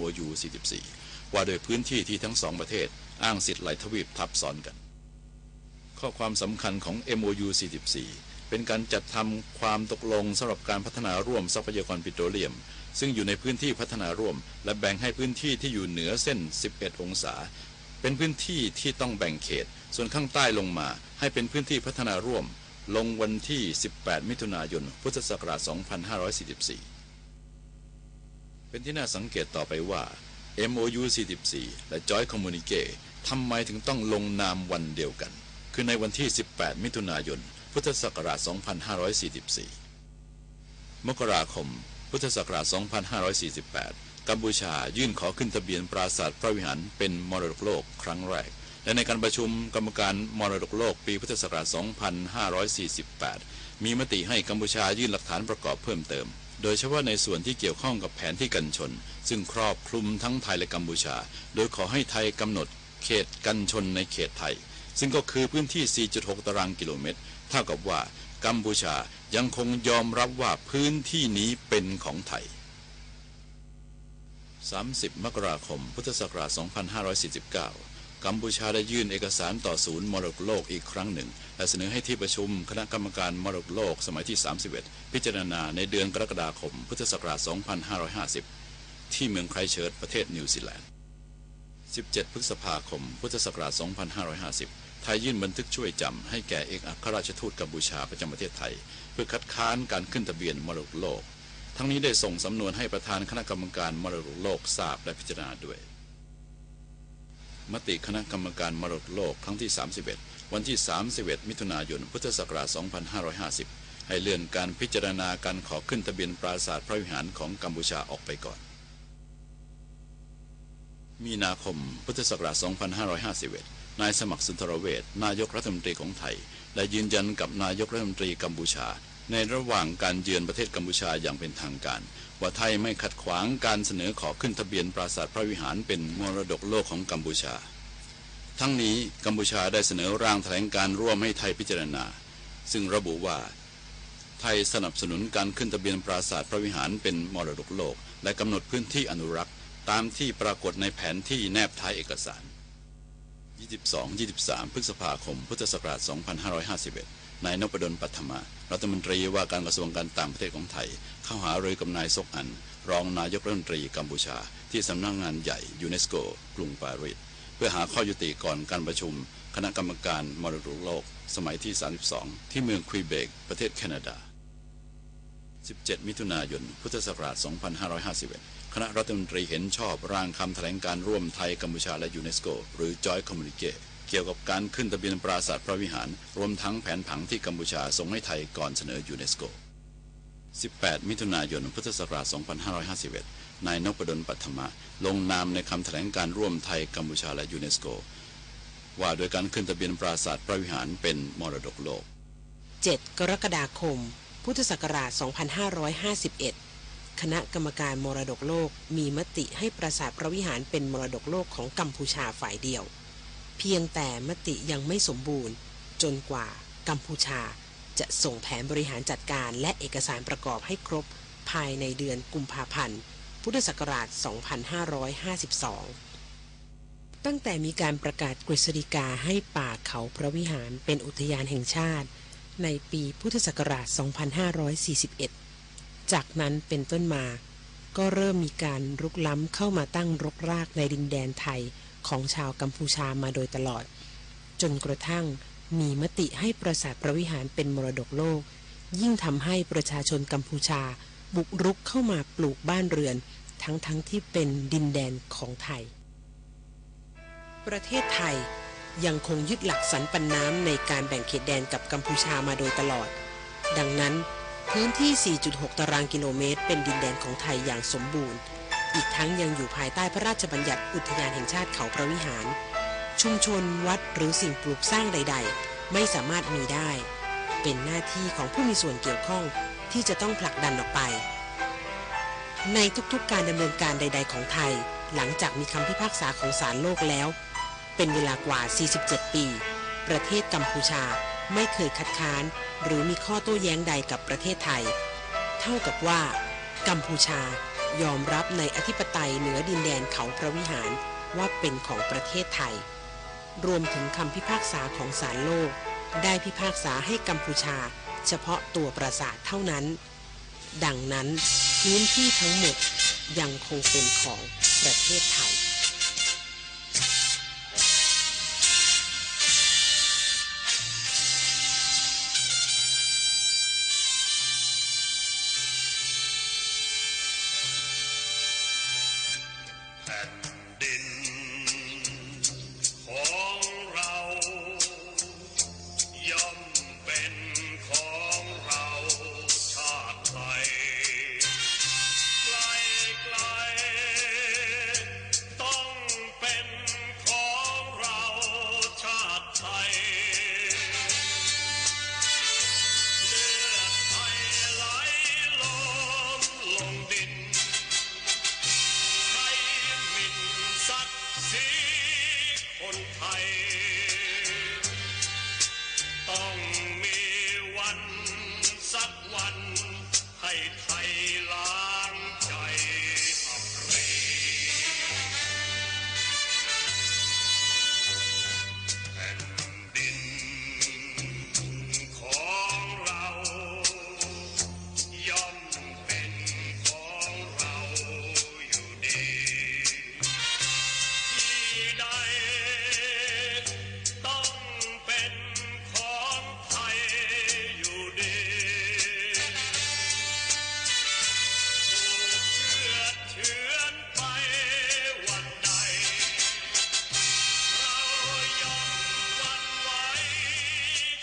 MOU 44 ว่าโดยพื้นที่ที่ทั้งสองประเทศอ้างสิทธิ์ไหลทวีปทับซ้อนกัน ข้อความสำคัญของ MOU 44 เป็นการจัดทำความตกลงสำหรับการพัฒนาร่วมทรัพยากรปิโตรเลียม ซึ่งอยู่ในพื้นที่พัฒนาร่วม และแบ่งให้พื้นที่ที่อยู่เหนือเส้น 11 องศา เป็นพื้นที่ที่ต้องแบ่งเขต ส่วนข้างใต้ลงมาให้เป็นพื้นที่พัฒนาร่วม ลงวันที่ 18 มิถุนายน พุทธศักราช 2544 เป็นที่น่าสังเกตต่อไปว่า MOU 44 และ Joint Communique ทำไมถึงต้องลงนามวันเดียวกัน คือในวันที่ 18 มิถุนายน พุทธศักราช 2544 มกราคม พุทธศักราช 2548 กัมพูชายื่นขอขึ้นทะเบียนปราสาทพระวิหารเป็นมรดกโลกครั้งแรก และในการประชุมกรรมการมรดกโลกปีพุทธศักราช 2548 มีมติให้กัมพูชายื่นหลักฐานประกอบเพิ่มเติม โดยเฉพาะในส่วนที่เกี่ยวข้องกับแผนที่กันชน ซึ่งครอบคลุมทั้งไทยและกัมพูชา โดยขอให้ไทยกำหนดเขตกันชนในเขตไทย ซึ่งก็คือพื้นที่ 4.6 ตารางกิโลเมตร เท่ากับว่ากัมพูชายังคงยอมรับว่าพื้นที่นี้เป็นของไทย 30 มกราคม พุทธศักราช 2549 กัมพูชาได้ยื่นเอกสารต่อศูนย์มรดกโลกอีกครั้งหนึ่ง และเสนอให้ที่ประชุมคณะกรรมการมรดกโลกสมัยที่ 31 พิจารณาในเดือนกรกฎาคม พุทธศักราช 2550 ที่เมืองไครเชิร์ตประเทศนิวซีแลนด์ 17 พฤษภาคม พุทธศักราช 2550 ไทยยื่นบันทึกช่วยจำให้แก่เอกอัครราชทูตกัมพูชาประจำประเทศไทย เพื่อคัดค้านการขึ้นทะเบียนมรดกโลก ทั้งนี้ได้ส่งสำนวนให้ประธานคณะกรรมการมรดกโลกทราบและพิจารณาด้วย มติคณะกรรมการมรดกโลกครั้งที่ 31 วันที่ 31 มิถุนายน พุทธศักราช 2550 ให้เลื่อนการพิจารณาการขอขึ้นทะเบียนปราสาทพระวิหารของกัมพูชาออกไปก่อน มีนาคม พุทธศักราช 2551 นายสมัครสุนทรเวชนายกรัฐมนตรีของไทย ได้ยืนยันกับนายกรัฐมนตรีกัมพูชา ในระหว่างการเยือนประเทศกัมพูชาอย่างเป็นทางการ ว่าไทยไม่ขัดขวางการเสนอขอขึ้นทะเบียนปราสาทพระวิหารเป็นมรดกโลกของกัมพูชา ทั้งนี้กัมพูชาได้เสนอร่างแถลงการร่วมให้ไทยพิจารณา ซึ่งระบุว่า ไทยสนับสนุนการขึ้นทะเบียนปราสาทพระวิหารเป็นมรดกโลก และกำหนดพื้นที่อนุรักษ์ ตามที่ปรากฏในแผนที่แนบท้ายเอกสาร 22-23 พฤษภาคม พุทธศักราช 2551 นายนพดลปัทมา รัฐมนตรีว่าการกระทรวงการต่างประเทศของไทย เข้าหารือกับนายซกอัน รองนายกรัฐมนตรีกัมพูชา ที่สำนักงงานใหญ่ยูเนสโกกรุงปารีสเพื่อหาข้อยุติก่อนการประชุม คณะกรรมการมรดกโลก สมัยที่ 32 ที่เมืองควีเบกประเทศแคนาดา 17 มิถุนายน พุทธศักราช 2551 คณะรัฐมนตรีเห็นชอบร่างคำแถลงการร่วมไทยกัมพูชาและยูเนสโก หรือ Joint Communique เก กี่ยวกับการขึ้นทะเบียนปราสาทพระวิหาร รวมทั้งแผนผังที่กัมพูชาส่งให้ไทยก่อนเสนอยูเนสโก 18 มิถุนายน พุทธศักราช 2551 นายนพดลปัทมะ ลงนามในคำแถลงการร่วมไทยกัมพูชาและยูเนสโก ว่าโดยการขึ้นทะเบียนปราสาทพระวิหารเป็นมรดกโลก 7 กรกฎาคม พุทธศักราช 2551คณะกรรมการมรดกโลกมีมติให้ปราสาทพระวิหารเป็นมรดกโลกของกัมพูชาฝ่ายเดียว เพียงแต่มติยังไม่สมบูรณ์ จนกว่ากัมพูชาจะส่งแผนบริหารจัดการและเอกสารประกอบให้ครบภายในเดือนกุมภาพันธ์ พุทธศักราช 2552 ตั้งแต่มีการประกาศกฤษฎีกาให้ป่าเขาพระวิหารเป็นอุทยานแห่งชาติ ในปีพุทธศักราช 2541 จากนั้นเป็นต้นมา ก็เริ่มมีการรุกล้ำเข้ามาตั้งรกรากในดินแดนไทย ของชาวกัมพูชามาโดยตลอด จนกระทั่งมีมติให้ปราสาทพระวิหารเป็นมรดกโลก ยิ่งทำให้ประชาชนกัมพูชา บุกรุกเข้ามาปลูกบ้านเรือน ทั้งๆทที่เป็นดินแดนของไทย ประเทศไทยยังคงยึดหลักสันปันน้ำในการแบ่งเขตแดนกับกัมพูชามาโดยตลอด ดังนั้นพื้นที่ 4.6 ตารางกิโลเมตร เป็นดินแดนของไทยอย่างสมบูรณ์ อีกทั้งยังอยู่ภายใต้พระราชบัญญัติอุทยานแห่งชาติเขาพระวิหาร ชุมชนวัดหรือสิ่งปลูกสร้างใด ๆ ไม่สามารถมีได้ เป็นหน้าที่ของผู้มีส่วนเกี่ยวข้องที่จะต้องผลักดันออกไป ในทุกๆการดำเนินการใด ๆ ของไทย หลังจากมีคำพิพากษาของศาลโลกแล้ว เป็นเวลากว่า 47 ปี ประเทศกัมพูชาไม่เคยคัดค้าน หรือมีข้อโต้แย้งใดกับประเทศไทย เท่ากับว่า กัมพูชา ยอมรับในอธิปไตยเหนือดินแดนเขาพระวิหารว่าเป็นของประเทศไทย รวมถึงคำพิพากษาของศาลโลก ได้พิพากษาให้กัมพูชา เฉพาะตัวปราสาทเท่านั้น ดังนั้นพื้นที่ทั้งหมดยังคงเป็นของประเทศ ไ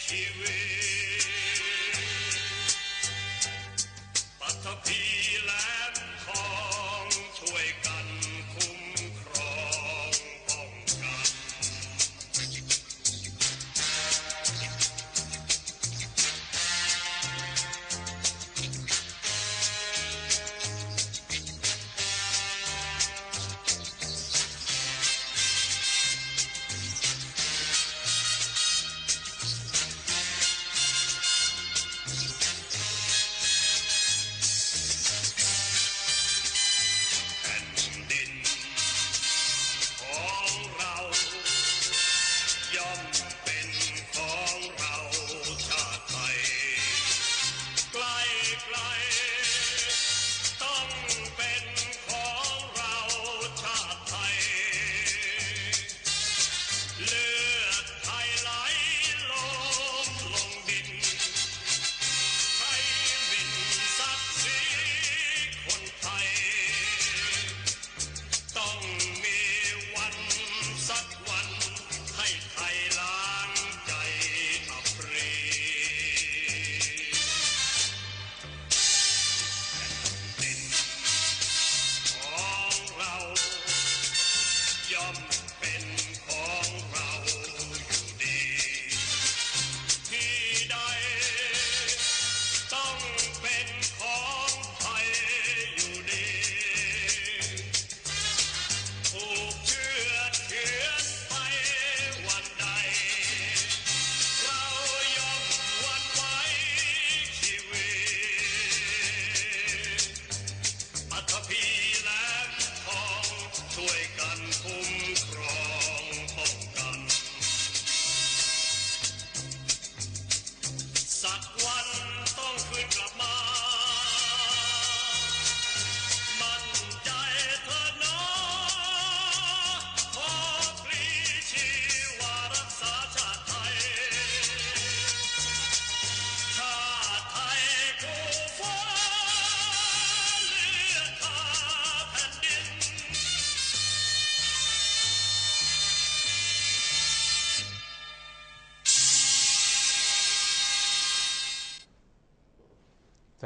ชีวิ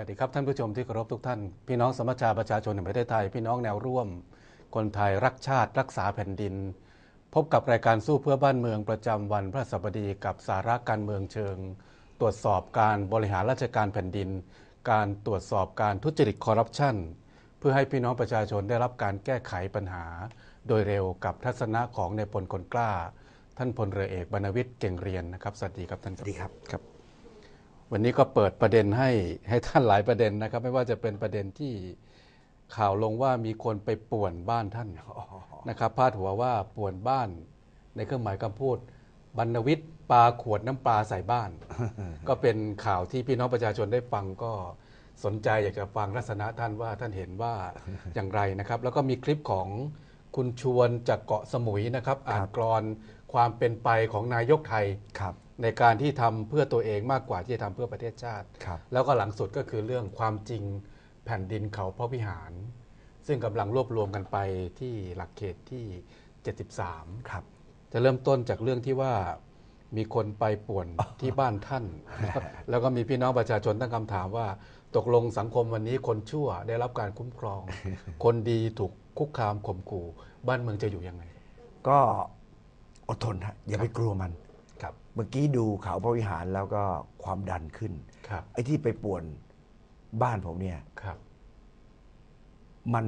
วัสดีครับท่านผู้ชมที่เคารพทุกท่าน พี่น้องสมัชชาประชาชนแห่งประเทศไทย พี่น้องแนวร่วม คนไทยรักชาติรักษาแผ่นดิน พบกับรายการสู้เพื่อบ้านเมืองประจำวันพระศัสบดีกับสาระการเมืองเชิง ตรวจสอบการบริหารราชการแผ่นดิน การตรวจสอบการทุจริตคอร์รัปชันเพื่อให้พี่น้องประชาชนได้รับการแก้ไขปัญหา โดยเร็วกับทัศนะของในพลคนกล้า ท่านพลเรือเอกบรรณวิทย์เก่งเรียนนะครับสวัสดีครับท่านสวัสดีครับครับ วันนี้ก็เปิดประเด็นให้ให้ท่านหลายประเด็นนะครับ ไม่ว่าจะเป็นประเด็นที่ข่าวลงว่ามีคนไปป่วนบ้านท่านนะครับพาดหัวว่าป่วนบ้านในเครื่องหมายคำพูดบรรณวิทย์ปาขวดน้ำปลาใส่บ้าน ก็เป็นข่าวที่พี่น้องประชาชนได้ฟังก็สนใจอยากจะฟังลักษณะท่านว่าท่านเห็นว่าอย่างไรนะครับ แล้วก็มีคลิปของคุณชวนจากเกาะสมุยนะครับ อ่านกรอนความเป็นไปของนายกไทยครับ ในการที่ทำเพื่อตัวเองมากกว่าที่จะทำเพื่อประเทศชาติครับแล้วก็หลังสุดก็คือเรื่องความจริงแผ่นดินเขาพระวิหาร ซึ่งกำลังรวบรวมกันไปที่หลักเขตที่ 73 ครับ จะเริ่มต้นจากเรื่องที่ว่ามีคนไปป่วนที่บ้านท่าน แล้วก็มีพี่น้องประชาชนตั้งคำถามว่า ตกลงสังคมวันนี้คนชั่วได้รับการคุ้มครอง คนดีถูกคุกคามข่มขู่ บ้านเมืองจะอยู่ยังไง ก็อดทนฮะอย่าไปกลัวมัน ครับเมื่อกี้ดูเขาพระวิหารแล้วก็ความดันขึ้น ครับไอ้ที่ไปป่วนบ้านผมเนี่ย ครับ มัน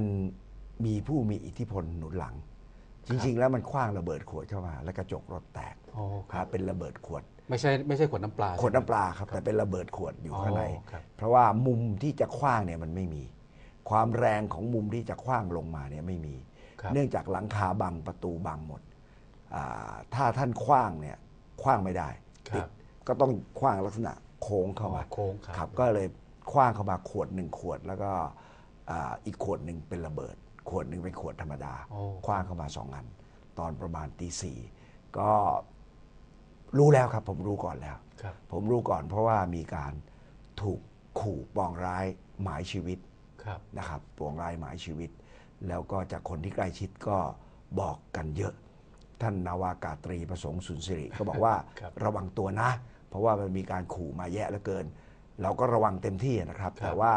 มีผู้มีอิทธิพลหนุนหลัง จริง ๆ แล้วมันคว้างระเบิดขวดเข้ามา แล้วกระจกรถแตกโอ้คครัรับบเป็นระเบิดขวด ไม่ใช่ไม่ใช่ขวดน้ำปลาขวดใช่ไหมน้ำปลาครับ แต่เป็นระเบิดขวดอยู่ข้างใน อ๋อครับ เพราะว่ามุมที่จะคว้างเนี่ยมันไม่มี ความแรงของมุมที่จะคว้างลงมาเนี่ยไม่มี ครับ เนื่องจากหลังคาบังประตูบังหมดอ่าถ้าท่านคว้างเนี่ย คว้างไม่ได้ครัติบดก็ต้องคว้างลักษณะโค้งเข้ามาอ๋อโค้งครับครับก็เลยคว้างเข้ามาขวดหนึ่งขวด แล้วก็อ่าอีกขวดหนึ่งเป็นระเบิด ขวดหนึ่งเป็นขวดธรรมดาโอ้คว้างเข้ามาสองอัน ตอนประมาณตีสี่ก็รู้แล้วครับ ผมรู้ก่อนแล้วครับผมรู้ก่อนเพราะว่ามีการถูกขู่ปองร้ายหมายชีวิตครับนะครับปองร้ายหมายชีวิต แล้วก็จากคนที่ใกล้ชิดก็บอกกันเยอะ ท่านนาวากาตรีประสงค์สุนสิริก็บอกว่าครับระวังตัวนะ เพราะว่ามันมีการขู่มาแย่เหลือเกิน เราก็ระวังเต็มที่นะครับครับแต่ว่า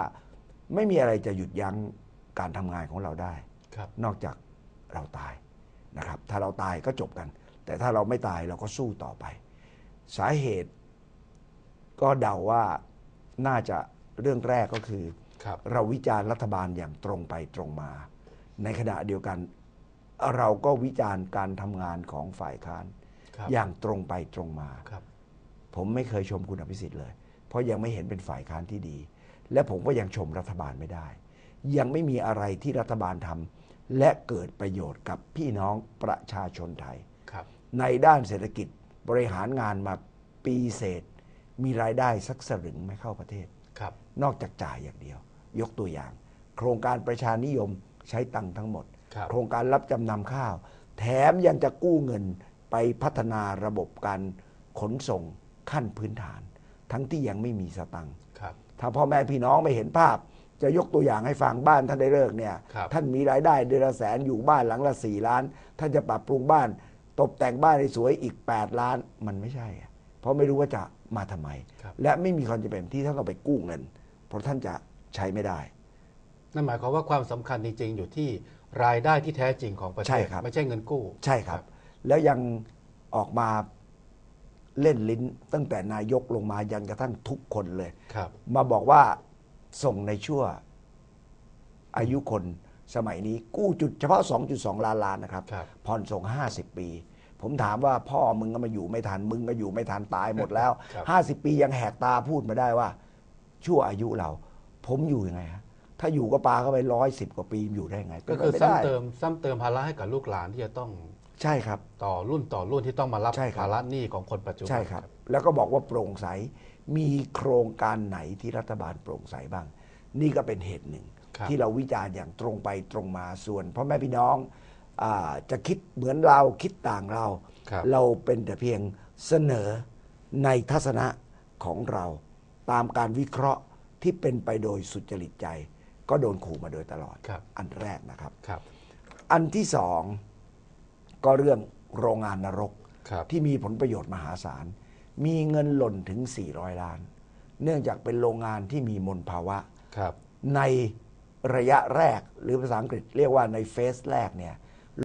ไม่มีอะไรจะหยุดยั้งการทำงานของเราได้ครับนอกจากเราตายนะครับ ถ้าเราตายก็จบกัน แต่ถ้าเราไม่ตายเราก็สู้ต่อไป สาเหตุก็เดาว่าน่าจะเรื่องแรกก็คือครับเราวิจารณ์รัฐบาลอย่างตรงไปตรงมา ในขณะเดียวกัน เราก็วิจารณ์การทำงานของฝ่ายค้าน ครับอย่างตรงไปตรงมา ครับ ผมไม่เคยชมคุณอภิสิทธิ์เลย เพราะยังไม่เห็นเป็นฝ่ายค้านที่ดี และผมก็ยังชมรัฐบาลไม่ได้ ยังไม่มีอะไรที่รัฐบาลทำและเกิดประโยชน์กับพี่น้องประชาชนไทย ครับ ในด้านเศรษฐกิจบริหารงานมาปีเศษ มีรายได้สักสลึงไม่เข้าประเทศ ครับ นอกจากจ่ายอย่างเดียว ยกตัวอย่าง โครงการประชานิยมใช้ตังค์ทั้งหมดครับ โครงการรับจำนำข้าว แถมยังจะกู้เงินไปพัฒนาระบบการขนส่งขั้นพื้นฐาน ทั้งที่ยังไม่มีสตังค์ครับถ้าพ่อแม่พี่น้องไม่เห็นภาพ จะยกตัวอย่างให้ฟังบ้านท่านได้เลิกเนี่ยครับท่านมีรายได้เดือนละแสนอยู่บ้านหลังละสี่ล้าน ท่านจะปรับปรุงบ้าน ตกแต่งบ้านให้สวยอีก 8 ล้านมันไม่ใช่อะเพราะไม่รู้ว่าจะมาทำไมครับและไม่มีความจำเป็นที่ท่านต้องไปกู้เงิน เพราะท่านจะใช้ไม่ได้ นั่นหมายความว่าความสำคัญจริงๆอยู่ที่ รายได้ที่แท้จริงของประเทใช่ศครับ ไม่ใช่เงินกู้ ใช่ครับ แล้วยังออกมาเล่นลิ้นตั้งแต่นายกลงมายันกระทั่งทุกคนเลย ครับ มาบอกว่าส่งในชั่วอายุคนสมัยนี้กู้จุดเฉพาะ 2.2 ล้านล้านนะครับ ครับ ผ่อนส่ง 50 ปี ผมถามว่าพ่อมึงก็มาอยู่ไม่ทัน มึงก็อยู่ไม่ทันตายหมดแล้ว ครับ 50 ปียังแหกตาพูดมาได้ว่า ชั่วอายุเรา ผมอยู่ยังไงฮะ ถ้าอยู่ก็ปาเข้าไปร้อยสิบกว่าปีอยู่ได้ไงก็คือเป็นไปไม่ได้ซ้ำเติมซ้ำเติมภาระให้กับลูกหลานที่จะต้องใช่ครับ ต่อรุ่นต่อรุ่นที่ต้องมารับใช่ครับ ภาระหนี้ของคนปัจจุบันใช่ครับ แล้วก็บอกว่าโปร่งใสมีโครงการไหนที่รัฐบาลโปร่งใสบ้าง นี่ก็เป็นเหตุหนึ่ง ครับที่เราวิจารณ์อย่างตรงไปตรงมาส่วนพ่อแม่พี่น้องอาจะคิดเหมือนเราคิดต่างเรา ครับ เราเป็นแต่เพียงเสนอในทัศนะของเรา ตามการวิเคราะห์ที่เป็นไปโดยสุจริตใจ ก็โดนขู่มาโดยตลอด ครับ อันแรกนะครับ ครับ อันที่สองก็เรื่องโรงงานนรก ครับ ที่มีผลประโยชน์มหาศาล มีเงินหล่นถึง 400 ล้าน เนื่องจากเป็นโรงงานที่มีมลภาวะ ครับ ในระยะแรกหรือภาษาอังกฤษเรียกว่าในเฟสแรกเนี่ย